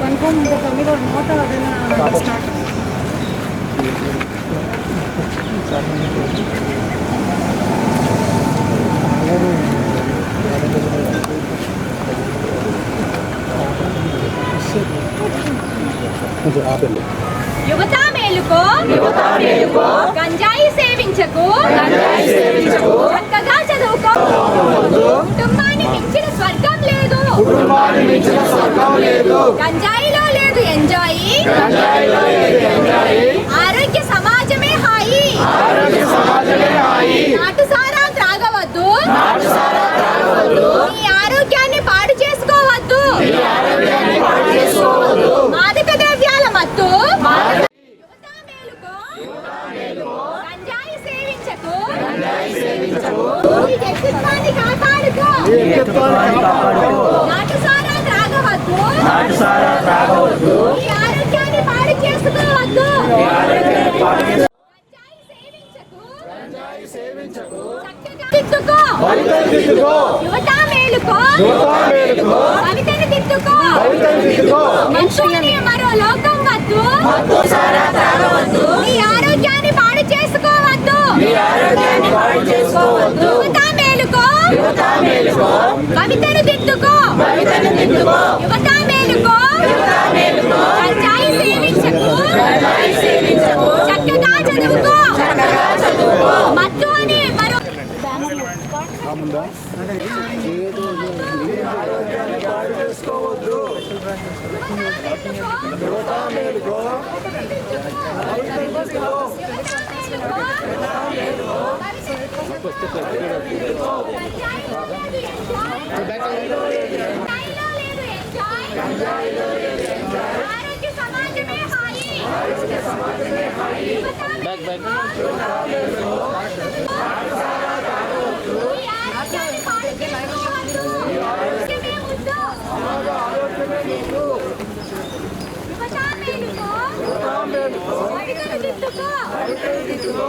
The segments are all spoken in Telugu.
ಕನ್ಫರ್ಮ್ ಇದೆ ತಮಿಳು ಮಾತಾಡೋದನ್ನ ಸ್ಟಾರ್ಟ್ ಅದು ಆಪಲ್ మేలుకో గంజాయి సేవించకు. చక్కగా చదువుకో. కుటుంబాన్ని మించిన స్వర్గం లేదు. గంజాయిలో లేదు ఎంజాయి గంజాయిలో లేదు ఎంజాయి ఆరోగ్య సమాజమే హాయి ఆరోగ్య సమాజమే హాయి నాటు సారా త్రాగవద్దు నాటు సారా త్రాగవద్దు నీ ఆరోగ్యాన్ని పాడు చేసుకోవద్దు నీ ఆరోగ్యాన్ని పాడు చేసుకోవద్దు మాదక ద్రవ్యాల మత్తు యువత మేలుకో. గంజాయి సేవించకు. నీ వ్యక్తిత్వాన్ని కాపాడుకో. నాటుసారా త్రాగవద్దు. నీ ఆరోగ్యాన్ని పాడు చేసుకోవద్దు. గంజాయి సేవించకు. చక్కగా దిద్దుకో. యువత మేలుకో కవితని దిద్దుకో. మనుషులని మరో లోకం కవితను దిద్దుకో యువత మేలుకో గంజాయి సేవించకు. చక్కగా చదువుకో. మత్తు అని మరో ఆరోగ్య సమాజమే హాయి బ్యాక్ బ్యాక్ కవితను దిద్దుకో కవితను దిద్దుకో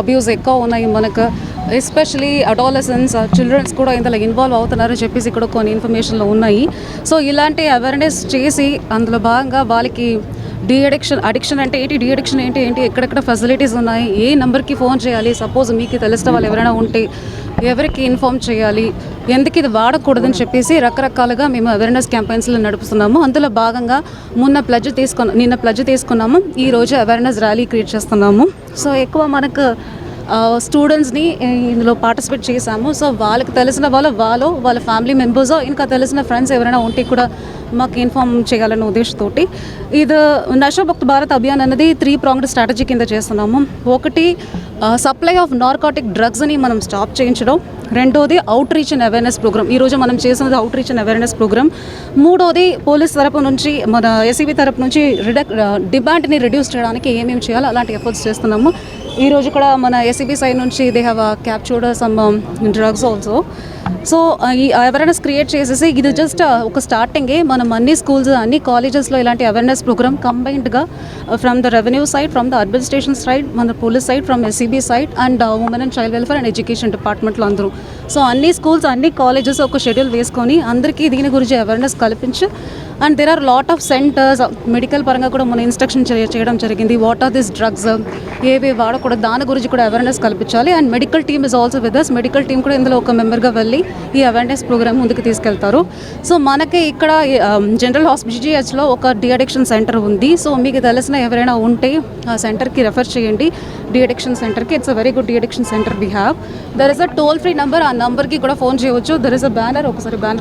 అబ్యూస్ ఎక్కువ ఉన్నాయి మనకు ఎస్పెషలీ అడాలసెన్స్ చిల్డ్రన్స్ కూడా ఇంతలో ఇన్వాల్వ్ అవుతున్నారని చెప్పేసి ఇక్కడ కొన్ని ఇన్ఫర్మేషన్లు ఉన్నాయి. సో ఇలాంటి అవేర్నెస్ చేసి అందులో భాగంగా వాళ్ళకి డీ అడిక్షన్ అడిక్షన్ అంటే ఏంటి? డీ అడిక్షన్ ఏంటి? ఏంటి ఎక్కడెక్కడ ఫెసిలిటీస్ ఉన్నాయి? ఏ నెంబర్కి ఫోన్ చేయాలి? సపోజ్ మీకు తెలిసిన వాళ్ళు ఎవరైనా ఉంటే ఎవరికి ఇన్ఫామ్ చేయాలి? ఎందుకు ఇది వాడకూడదని చెప్పేసి రకరకాలుగా మేము అవేర్నెస్ క్యాంపెయిన్స్లు నడుపుతున్నాము. అందులో భాగంగా మొన్న ప్లజ్ తీసుకున్న నిన్న ప్లజ్ తీసుకున్నాము. ఈ అవేర్నెస్ ర్యాలీ క్రియేట్ చేస్తున్నాము. సో ఎక్కువ మనకు స్టూడెంట్స్ని ఇందులో పార్టిసిపేట్ చేశాము. సో వాళ్ళకి తెలిసిన వాళ్ళు వాళ్ళు వాళ్ళ ఫ్యామిలీ మెంబర్స్ ఇంకా తెలిసిన ఫ్రెండ్స్ ఎవరైనా ఉంటే కూడా మాకు ఇన్ఫామ్ చేయాలన్న ఉద్దేశంతో ఇది నషాభక్త భారత్ అభియాన్ అనేది త్రీ ప్రాంగ్డ్ స్ట్రాటజీ కింద చేస్తున్నాము. ఒకటి సప్లై ఆఫ్ నార్కాటిక్ డ్రగ్స్ని మనం స్టాప్ చేయించడం. రెండోది outreach and awareness programme ఈరోజు మనం చేసినది outreach and awareness programme మూడోది పోలీస్ తరపు నుంచి మన ఎస్సీబీ తరపు నుంచి రిడక్ డిమాండ్ని రిడ్యూస్ చేయడానికి ఏమేమి చేయాలో అలాంటి ఎఫర్ట్స్ చేస్తున్నాము. ఈ రోజు కూడా మన ఎస్సీబీ సైడ్ నుంచి they have captured some drugs also so ఈ అవేర్నెస్ క్రియేట్ చేసేసి ఇది జస్ట్ uh, ఒక స్టార్టింగే మనం అన్ని స్కూల్స్ అన్ని కాలేజెస్లో ఇలాంటి awareness programme కంబైన్డ్గా from the revenue side from the administration side మన police side from SCB side and women and child welfare and education డిపార్ట్మెంట్లో అందరూ. సో అన్ని స్కూల్స్ అన్ని కాలేజెస్ ఒక షెడ్యూల్ వేసుకొని అందరికీ దీని గురించి అవేర్నెస్ కల్పించి and there are lot of centres medical పరంగా కూడా మన ఇన్స్ట్రక్షన్ చేయడం జరిగింది. వాట్ ఆర్ దిస్ డ్రగ్స్ ఏవి వాడకూడదు? దాని గురించి కూడా అవేర్నెస్ కల్పించాలి. And medical team is also with us medical team కూడా ఇందులో ఒక మెంబర్గా వెళ్ళి ఈ అవేర్నెస్ ప్రోగ్రామ్ ముందుకు తీసుకెళ్తారు. సో మనకి ఇక్కడ um, జనరల్ హాస్పిటల్లో ఒక డిఅడిక్షన్ సెంటర్ ఉంది. సో మీకు తెలిసిన ఎవరైనా ఉంటే ఆ సెంటర్కి రెఫర్ చేయండి. డిఅడిక్షన్ సెంటర్కి it's a very good deaddiction centre we have there is a toll free number ఆ నెంబర్కి కూడా ఫోన్ చేయవచ్చు దర్ ఇస్ అ బ్యానర్ ఒకసారి బ్యానర్